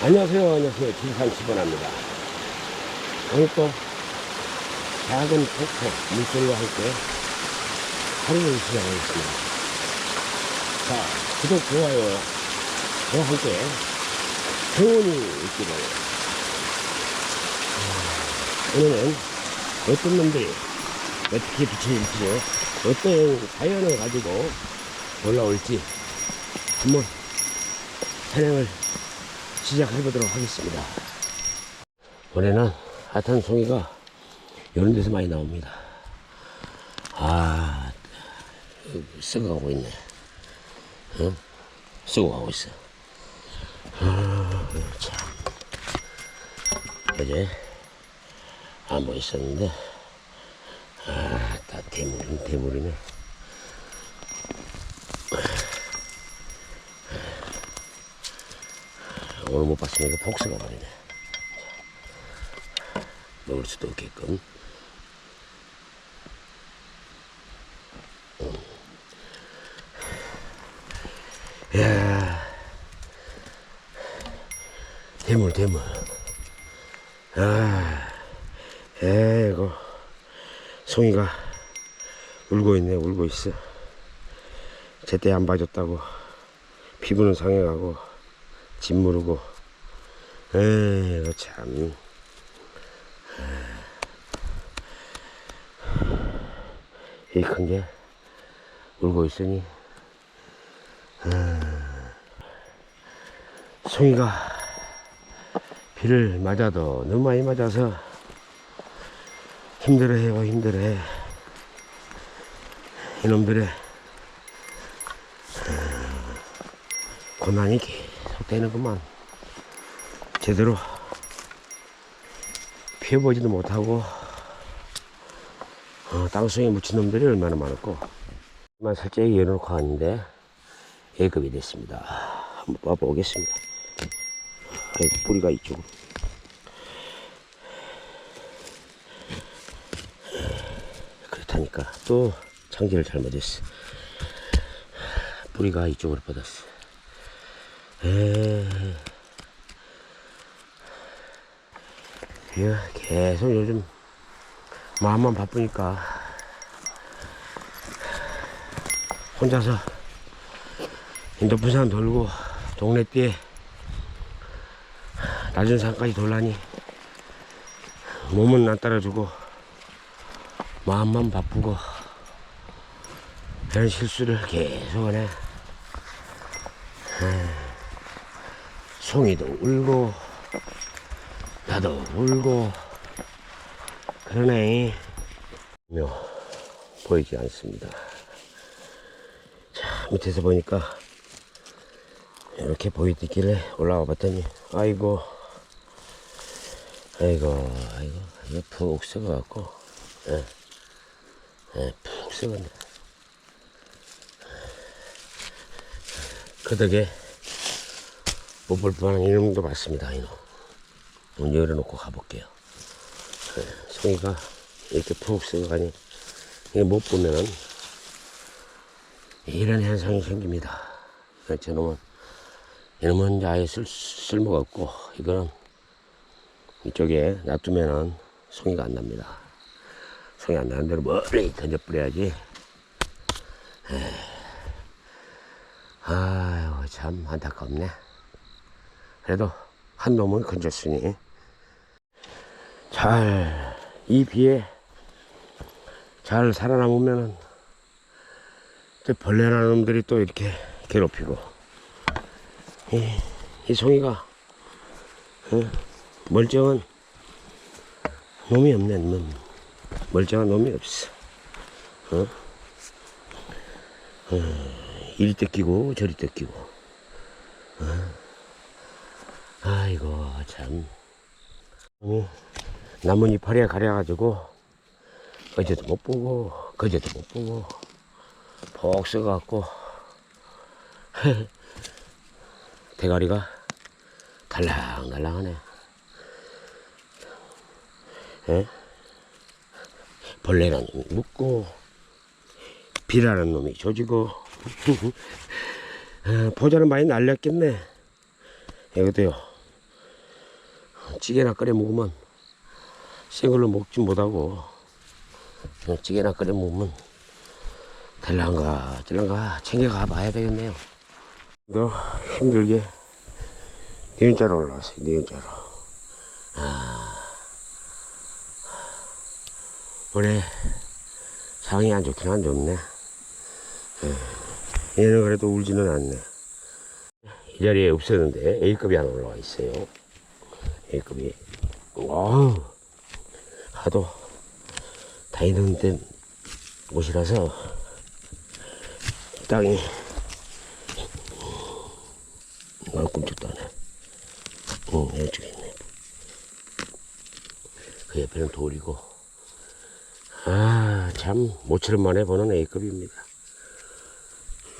안녕하세요, 안녕하세요. 진산 집어납니다. 오늘 또 작은 폭포 물소리와 함께 하루를 시작하겠습니다. 자, 구독, 좋아요, 저와 함께 행운이 있기를. 아, 오늘은 어떤 놈들이 어떻게 비춰질지요, 어떤 사연을 가지고 올라올지 한번 촬영을 시작해 보도록 하겠습니다. 올해는 하탄 송이가 이런 데서 많이 나옵니다. 아, 썩어가고 있네. 응? 썩어가고 있어. 아, 참. 어제 안 보였었는데, 아, 다 대물, 대물이네. 오늘 못 이거 복수가 버리네. 먹을 수도 없게끔. 음. 야 대물, 대물. 아, 에이고. 송이가 울고 있네, 울고 있어. 제때 안 봐줬다고. 피부는 상해가고. 짓 무르고 에이 참. 이. 큰 게 울고 있으니. 아, 송이가 비를 맞아도 너무 많이 맞아서 힘들어해요 힘들어해 이놈들의 아, 고난이 계속 되는구만 제대로 피워보지도 못하고 어, 땅속에 묻힌 놈들이 얼마나 많았고. 만 살짝 열어놓고 왔는데 A급이 됐습니다. 한번 봐보겠습니다. 아이고 뿌리가 이쪽으로. 그렇다니까. 또 창질을 잘못했어. 뿌리가 이쪽으로 뻗었어. 에이. 이거 계속 요즘 마음만 바쁘니까 혼자서 이 높은 산 돌고 동네 띠에 낮은 산까지 돌라니 몸은 안 따라주고 마음만 바쁘고 이런 실수를 계속 하네. 송이도 울고 나도 울고 그러네. 묘 보이지 않습니다. 자 밑에서 보니까 이렇게 보이길래 올라와 봤더니 아이고 아이고 아이고 이거 푹 썩어 갖고 예, 예, 푹 썩었네. 그 덕에 못 볼 뻔한 이놈도 봤습니다 이놈 문 열어놓고 가볼게요. 네, 송이가 이렇게 푹 썩어가니 이게 못 보면은 이런 현상이 생깁니다. 저놈은 이놈은 아예 쓸, 쓸모가 없고 이거는 이쪽에 놔두면은 송이가 안 납니다. 송이 안 나는 대로 멀리 던져버려야지. 아유 참 안타깝네. 그래도 한 놈은 건졌으니 잘, 이 비에 잘 살아남으면은, 또 벌레나 놈들이 또 이렇게 괴롭히고, 이, 이 송이가, 어, 멀쩡한 놈이 없네, 놈. 멀쩡한 놈이 없어. 어? 어, 이리 뜯기고, 저리 뜯기고. 어? 아이고, 참. 어, 나뭇 이파리에 가려가지고 어제도 못 보고 그제도 못 보고 푹 썩어갖고 대가리가 달랑달랑하네. 에? 벌레라는 놈이 묻고 비라는 놈이 조지고 어, 보자는 많이 날렸겠네. 이것도요? 찌개나 끓여 먹으면 생걸로 먹지 못하고 찌개나 끓여 먹으면 될란가 될란가 챙겨가 봐야 되겠네요. 너 힘들게 니은자로 올라왔어요. 니은자로. 아, 올해 상황이 안 좋긴 안 좋네. 예. 얘는 그래도 울지는 않네. 이 자리에 없었는데 A급이 하나 올라와 있어요. A급이. 와우. 하도 다니는데 곳이라서 땅이 아, 꼼짝도 안 해. 응, 이쪽에 있네. 그 옆에는 돌이고. 아, 참, 모처럼 만에 보는 A급입니다.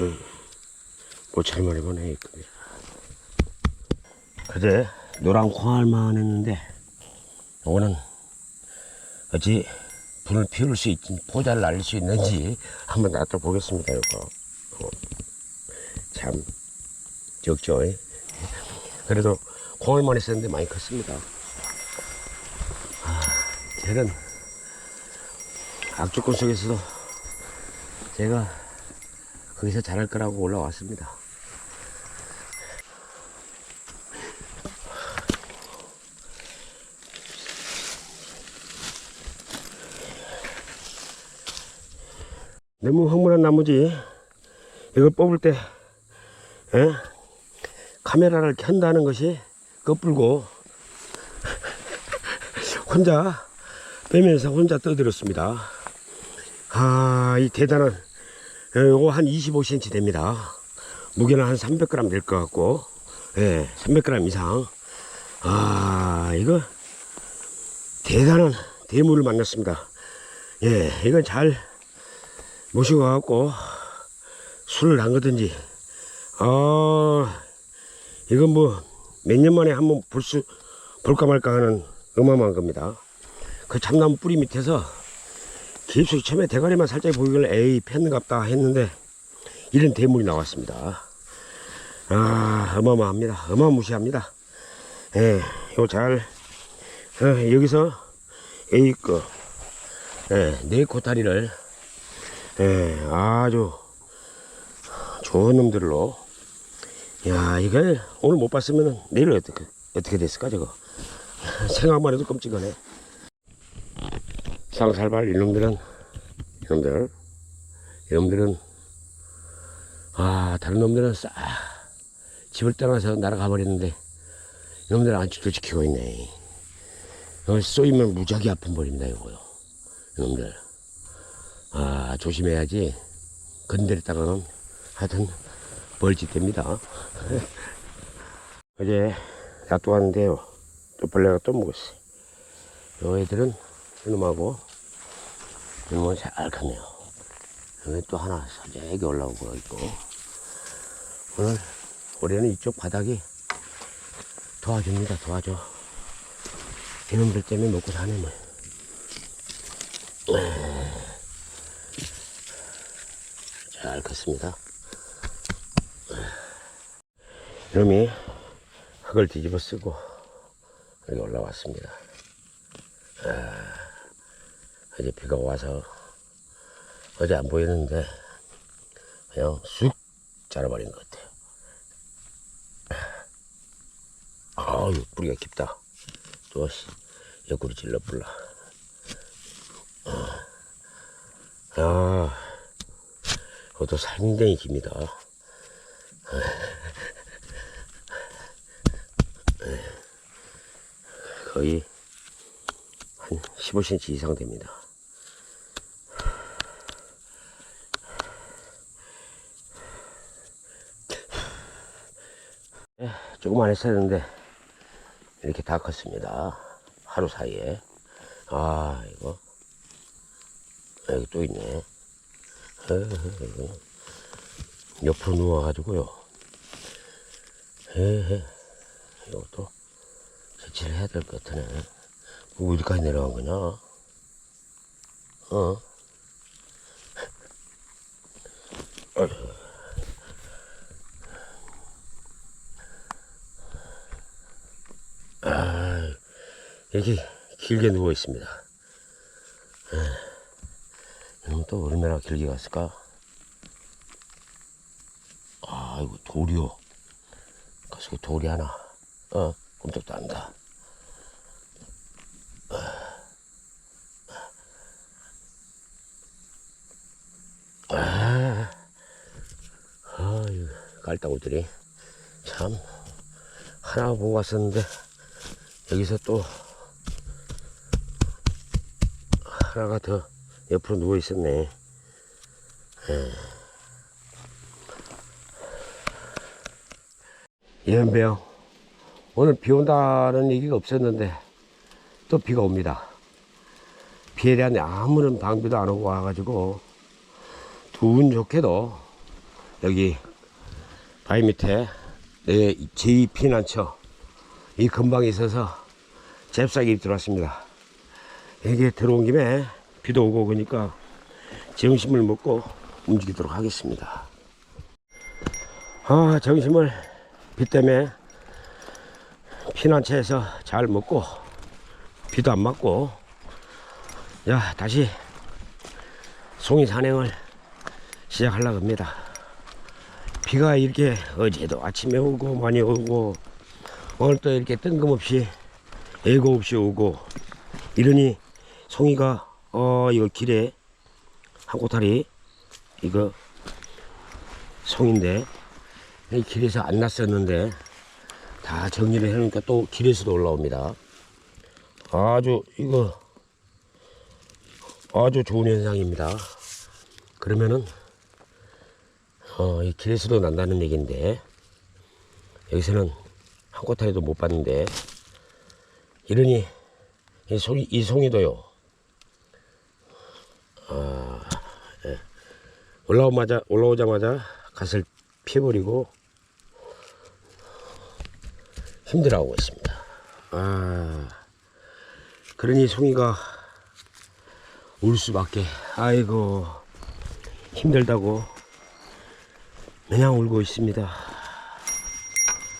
응. 모처럼 만에 보는 A급이야. 그제 노란 콩알만 했는데, 요거는 어찌 불을 피울 수 있지, 포자를 날릴 수 있는지 한번 놔둬 보겠습니다, 요거. 어. 참, 적죠. 예? 그래도 콩알만 했었는데 많이 컸습니다. 아, 쟤는 악조건 속에서도 제가 거기서 잘할 거라고 올라왔습니다. 너무 황홀한 나무지. 이걸 뽑을 때, 예? 카메라를 켠다는 것이 거풀고 혼자 빼면서 혼자 떠들었습니다. 아, 이 대단한 예, 요거 한 25cm 됩니다. 무게는 한 300g 될 것 같고, 예, 300g 이상. 아, 이거 대단한 대물을 만났습니다. 예, 이건 잘 모시고 가갖고 술을 담그든지, 아, 이건 뭐 몇 년 만에 한번 볼 수, 볼까 말까 하는 어마어마한 겁니다. 그 참나무 뿌리 밑에서 깊숙이 처음에 대가리만 살짝 보이길래 에이 폈는갑다 했는데 이런 대물이 나왔습니다. 아 어마어마합니다. 어마무시합니다. 예, 이거 잘 어, 여기서 A 거 예, 네 코다리를 예, 아주 좋은 놈들로. 야 이걸 오늘 못 봤으면 내일 어떻게 어떻게 됐을까 저거? 생각만 해도 끔찍하네. 상살발 이놈들은 이놈들. 이놈들은 아 다른 놈들은 싹 집을 떠나서 날아가 버리는데 이놈들은 안쪽도 지키고 있네. 이거 쏘이면 무지하게 아픈 벌입니다 이거요. 이놈들 아 조심해야지 건드렸다가는 하여튼 벌짓됩니다 어제 놔두었는데요 또 벌레가 또 먹었어요 요 애들은 이놈하고 이놈은 잘 컸네요. 여기 또 하나 사재기 올라오고 있고 오늘 올해는 이쪽 바닥이 도와줍니다. 도와줘. 이놈들 때문에 먹고 사네 뭐. 잘 컸습니다. 이놈이 흙을 뒤집어 쓰고 여기 올라왔습니다. 어제 비가 와서 어제 안 보이는데 그냥 쑥 자라버린 것 같아요. 아유 뿌리가 깊다. 또 씨, 옆구리 찔러 불라. 아, 이것도 상당히 깁니다. 거의 한 15cm 이상 됩니다. 예, 조금만 했었는데 이렇게 다 컸습니다. 하루 사이에. 아, 이거. 여기 또 있네. 옆으로 누워가지고요. 이것도 세치를 해야 될 것 같으네. 뭐 어디까지 내려간 거냐? 어? 아, 여기 길게 누워 있습니다. 이놈 또 얼마나 길게 갔을까? 아, 이거 돌이요. 가서 돌이 하나. 어, 꼼짝도 안 다. 아, 아유, 깔따구들이 참 하나 보고 왔었는데 여기서 또 하나가 더 옆으로 누워 있었네. 이현배요. 오늘 비 온다는 얘기가 없었는데 또 비가 옵니다. 비에 대한 아무런 방비도 안 오고 와가지고 운 좋게도 여기 바위 밑에 내 제2 피난처 이 근방에 있어서 잽싸게 들어왔습니다. 여기에 들어온 김에 비도 오고 그러니까 정심을 먹고 움직이도록 하겠습니다. 아, 정심을 비 때문에 피난처에서 잘 먹고 비도 안 맞고 야 다시 송이 산행을 시작하려고 합니다. 비가 이렇게 어제도 아침에 오고 많이 오고 오늘 또 이렇게 뜬금없이 예고 없이 오고 이러니 송이가 어 이거 길에 한 꼬다리 이거 송인데 이 길에서 안 났었는데 다 정리를 해놓으니까 또 길에서도 올라옵니다. 아주 이거 아주 좋은 현상입니다. 그러면은 어, 이 길에서도 난다는 얘기인데 여기서는 한 꼬타리도 못 봤는데 이러니 이 송이 이 송이도요. 아, 예. 올라오자마자 올라오자마자 갓을 피해버리고 힘들어하고 있습니다. 아, 그러니 송이가 울 수밖에. 아이고 힘들다고 그냥 울고 있습니다.